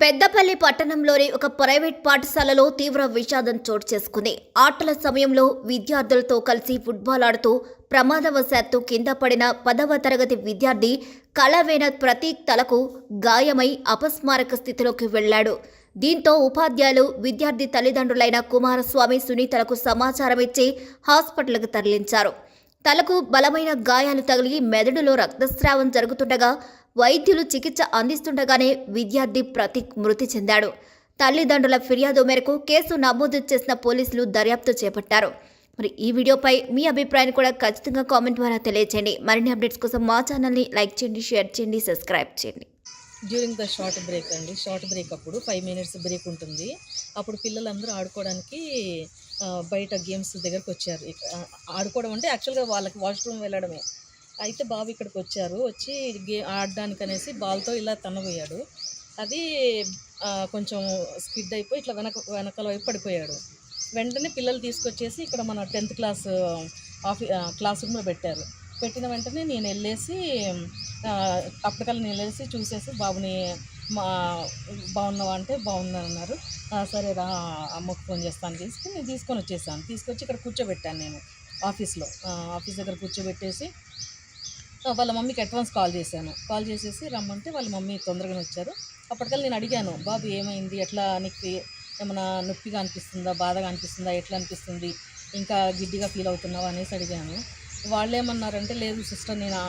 పెద్దపల్లి పట్టణంలోని ఒక ప్రైవేట్ పాఠశాలలో తీవ్ర విషాదం చోటు చేసుకుంది. ఆటల సమయంలో విద్యార్థులతో కలిసి ఫుట్బాల్ ఆడుతూ ప్రమాదవశాత్తు కింద పడిన పదవ తరగతి విద్యార్థి కళవేణ ప్రతీక్ తలకు గాయమై అపస్మారక స్థితిలోకి వెళ్ళాడు దీంతో ఉపాధ్యాయులు విద్యార్థి తల్లిదండ్రులైన కుమారస్వామి సునీతలకు సమాచారం ఇచ్చి హాస్పిటల్కు తరలించారు. తలకు బలమైన గాయాలు తగిలి మెదడులో రక్తస్రావం జరుగుతుండగా వైద్యులు చికిత్స అందిస్తుండగానే విద్యార్థి ప్రతీక్ మృతి చెందాడు. తల్లిదండ్రుల ఫిర్యాదు మేరకు కేసు నమోదు చేసిన పోలీసులు దర్యాప్తు చేపట్టారు. మరి ఈ వీడియోపై మీ అభిప్రాయాన్ని కూడా ఖచ్చితంగా కామెంట్ ద్వారా తెలియచేయండి. మరిన్ని అప్డేట్స్ కోసం మా ఛానల్ని లైక్ చేయండి షేర్ చేయండి సబ్స్క్రైబ్ చేయండి. డ్యూరింగ్ ద షార్ట్ బ్రేక్ అండి. షార్ట్ బ్రేక్ అప్పుడు ఫైవ్ మినిట్స్ బ్రేక్ ఉంటుంది. అప్పుడు పిల్లలందరూ ఆడుకోవడానికి బయట గేమ్స్ దగ్గరకు వచ్చారు. ఆడుకోవడం అంటే యాక్చువల్గా వాళ్ళకి వాష్రూమ్ వెళ్ళడమే. అయితే బాబు ఇక్కడికి వచ్చారు. వచ్చి గే ఆడడానికి అనేసి బాల్తో ఇలా తన్నబోయాడు అది కొంచెం స్కిడ్ అయిపోయి ఇట్లా వెనక వెనకాల వైపు పడిపోయాడు. వెంటనే పిల్లలు తీసుకొచ్చేసి ఇక్కడ మన టెన్త్ క్లాస్ ఆఫీ క్లాస్ రూమ్లో పెట్టారు. పెట్టిన వెంటనే నేను వెళ్ళేసి అప్పటికల్లా నేను వెళ్ళేసి చూసేసి బాబుని మా బాగున్నావా అంటే బాగున్నాను అన్నారు సరే రా అమ్మకు ఫోన్ చేస్తాను తీసుకుని నేను తీసుకొని వచ్చేసాను. తీసుకొచ్చి ఇక్కడ కూర్చోబెట్టాను నేను ఆఫీస్లో. ఆఫీస్ దగ్గర కూర్చోబెట్టేసి వాళ్ళ మమ్మీకి అడ్వాన్స్ కాల్ చేశాను. కాల్ చేసేసి రమ్మంటే వాళ్ళ మమ్మీ తొందరగానే వచ్చారు. అప్పటికల్లా నేను అడిగాను బాబు ఏమైంది? ఎట్లా నీకు ఏమైనా నొప్పిగా అనిపిస్తుందా? బాధగా అనిపిస్తుందా? ఎట్లా అనిపిస్తుంది? ఇంకా గిడ్డిగా ఫీల్ అవుతున్నావా? అనేసి అడిగాను. వాళ్ళు ఏమన్నారంటే లేదు సిస్టర్ నేను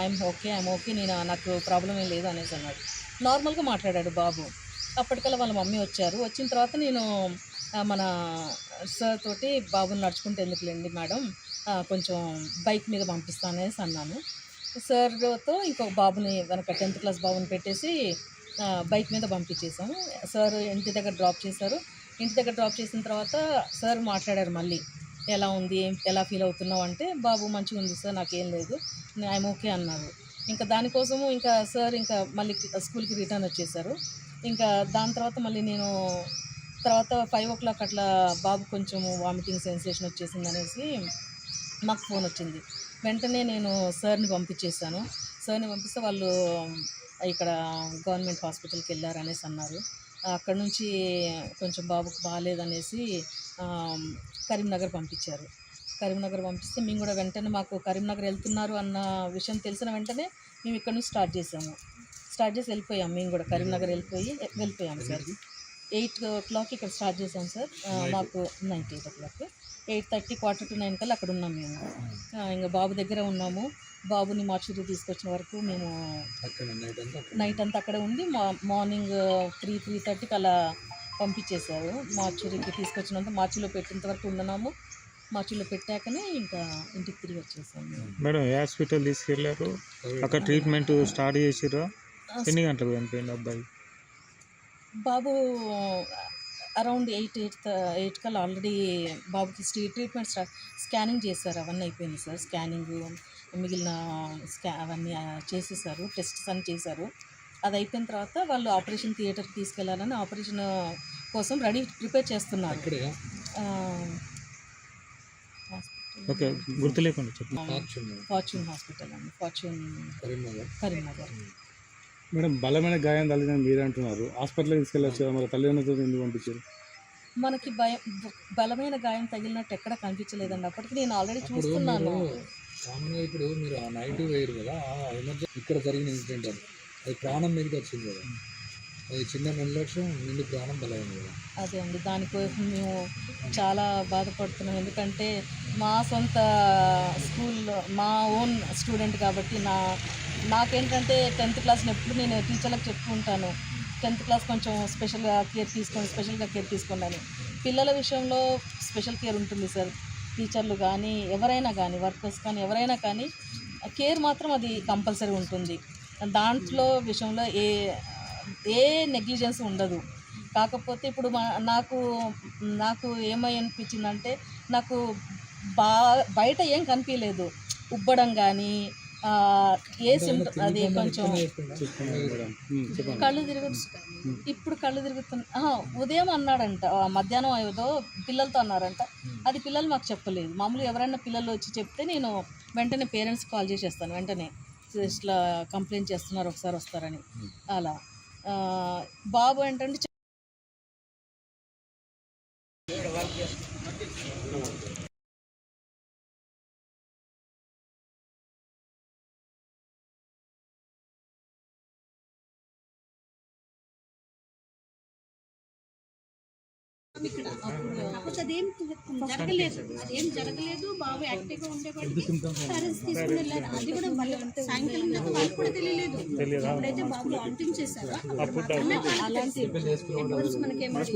ఐఎమ్ ఓకే ఐఎమ్ ఓకే నేను నాకు ప్రాబ్లం ఏం లేదు అనేసి అన్నాడు. నార్మల్గా మాట్లాడాడు బాబు. అప్పటికల్లా వాళ్ళ మమ్మీ వచ్చారు. వచ్చిన తర్వాత నేను మన సార్ తోటి బాబుని నడుచుకుంటే ఎందుకులేండి మేడం కొంచెం బైక్ మీద పంపిస్తానేసి అన్నాను. సార్తో ఇంకొక బాబుని వెనక టెన్త్ క్లాస్ బాబుని పెట్టేసి బైక్ మీద పంపించేసాము సార్ ఇంటి దగ్గర డ్రాప్ చేశారు. ఇంటి దగ్గర డ్రాప్ చేసిన తర్వాత సార్ మాట్లాడారు మళ్ళీ. ఎలా ఉంది ఎలా ఫీల్ అవుతున్నావు అంటే బాబు మంచిగా ఉంది సార్ నాకేం లేదు ఐఎమ్ ఓకే అన్నారు ఇంకా దానికోసము ఇంకా సార్ ఇంకా మళ్ళీ స్కూల్కి రిటర్న్ వచ్చేసారు. ఇంకా దాని తర్వాత మళ్ళీ నేను తర్వాత ఫైవ్ ఓ క్లాక్ అట్లా బాబు కొంచెం వామిటింగ్ సెన్సేషన్ వచ్చేసింది అనేసి మాకు ఫోన్ వచ్చింది. వెంటనే నేను సార్ని పంపించేశాను. సార్ని పంపిస్తే వాళ్ళు ఇక్కడ గవర్నమెంట్ హాస్పిటల్కి వెళ్ళారు అనేసి అన్నారు. అక్కడ నుంచి కొంచెం బాబుకు బాగాలేదనేసి కరీంనగర్ పంపించారు. కరీంనగర్ పంపిస్తే మేము కూడా వెంటనే మాకు కరీంనగర్ వెళ్తున్నారు అన్న విషయం తెలిసిన వెంటనే మేము ఇక్కడ నుంచి స్టార్ట్ చేసాము. స్టార్ట్ చేసి వెళ్ళిపోయాం మేము కూడా. కరీంనగర్ వెళ్ళిపోయి వెళ్ళిపోయాము సార్. ఎయిట్ ఓ క్లాక్ ఇక్కడ స్టార్ట్ చేసాం సార్. మాకు night eight o'clock. Eight thirty quarter to nine కల్లా అక్కడ ఉన్నాం మేము. ఆ, ఇంకా బాబు దగ్గర ఉన్నాము. బాబుని మార్చురీ తీసుకొచ్చిన వరకు మేము నైట్ అంతా అక్కడే ఉండి మా మార్నింగ్ త్రీ త్రీ థర్టీకి అలా పంపించేశారు. మార్చురీకి తీసుకొచ్చినంత మార్చిలో పెట్టేంత వరకు ఉన్నాము మార్చిలో పెట్టాకనే ఇంకా ఇంటికి తిరిగి వచ్చేసాము. మేడం ఏ హాస్పిటల్ తీసుకెళ్ళారు అక్కడ ట్రీట్మెంట్ స్టార్ట్ చేసిర్రా? ఎన్ని గంటలకు చనిపోయింది అబ్బాయి? బాబు అరౌండ్ ఎయిట్ ఎయిట్ ఎయిట్ కల్లా ఆల్రెడీ బాబుకి స్టీ ట్రీట్మెంట్ స్టార్ట్ స్కానింగ్ చేశారు. అవన్నీ అయిపోయింది సార్. స్కానింగ్ మిగిలిన స్కా అవన్నీ చేసేసారు టెస్ట్స్ అన్ని చేశారు. అది అయిపోయిన తర్వాత వాళ్ళు ఆపరేషన్ థియేటర్కి తీసుకెళ్ళాలని ఆపరేషన్ కోసం రెడీ ప్రిపేర్ చేస్తున్నారు. ఓకే గుర్తు లేకుండా ఫార్చ్యూన్. హాస్పిటల్ అండి. ఫార్చ్యూన్ కరీంనగర్. మేడం బలమైన గాయం తల్లిదండ్రులు మీరు అంటున్నారు హాస్పిటల్కి తీసుకెళ్ళచ్చు మరి తల్లిదండ్రులతో ఎందుకు పంపించారు? మనకి భయం బలమైన గాయం తగిలినట్టు ఎక్కడ కనిపించలేదండి. అప్పటికి నేను ఆల్రెడీ చూస్తున్నాను. మామూలుగా ఇప్పుడు మీరు ఆ నైట్ వేయరు కదా ఎమర్జెన్సీ ఇక్కడ జరిగిన ఇన్సిడెంట్ అది. అది ప్రాణం మీదకి వచ్చింది కదా. చిన్న నిర్లక్ష్యం నిండి ప్రాణం బలమైంది కదా. అదే అండి. దానికోసం మేము చాలా బాధపడుతున్నాం. ఎందుకంటే మా సొంత స్కూల్లో మా ఓన్ స్టూడెంట్ కాబట్టి నా నాకేంటంటే టెన్త్ క్లాస్ని ఎప్పుడు నేను టీచర్లకు చెప్పుకుంటాను టెన్త్ క్లాస్ కొంచెం స్పెషల్గా కేర్ తీసుకొని స్పెషల్గా కేర్ తీసుకోండి అని. పిల్లల విషయంలో స్పెషల్ కేర్ ఉంటుంది సార్. టీచర్లు కానీ ఎవరైనా కానీ వర్కర్స్ కానీ ఎవరైనా కానీ కేర్ మాత్రం అది కంపల్సరీ ఉంటుంది. దాంట్లో విషయంలో ఏ ఏ నెగ్లిజెన్స్ ఉండదు. కాకపోతే ఇప్పుడు మా నాకు నాకు ఏమై అనిపించిందంటే నాకు బా బయట ఏం కనిపించలేదు ఉబ్బడం కానీ ఏ సిమ్ అది కొంచెం కళ్ళు తిరుగు ఇప్పుడు కళ్ళు తిరుగుతున్న ఉదయం అన్నాడంట ఆ, మధ్యాహ్నం ఏదో పిల్లలతో అన్నారంట. అది పిల్లలు మాకు చెప్పలేదు. మామూలుగా ఎవరైనా పిల్లలు వచ్చి చెప్తే నేను వెంటనే పేరెంట్స్ కాల్ చేసేస్తాను. వెంటనే ఇట్లా కంప్లైంట్ చేస్తున్నారు ఒకసారి వస్తారని. అలా. బాబు ఏంటంటే అప్పుడు అదేం జరగలేదు. అదేం జరగలేదు. బాబు యాక్టివ్గా ఉండేవాడికి సరే తీసుకుని వెళ్ళారు. అది కూడా సాయంకాలం దాకా కూడా తెలియలేదు. ఎప్పుడైతే బాబు వామిటింగ్ చేశారో. మనకేమో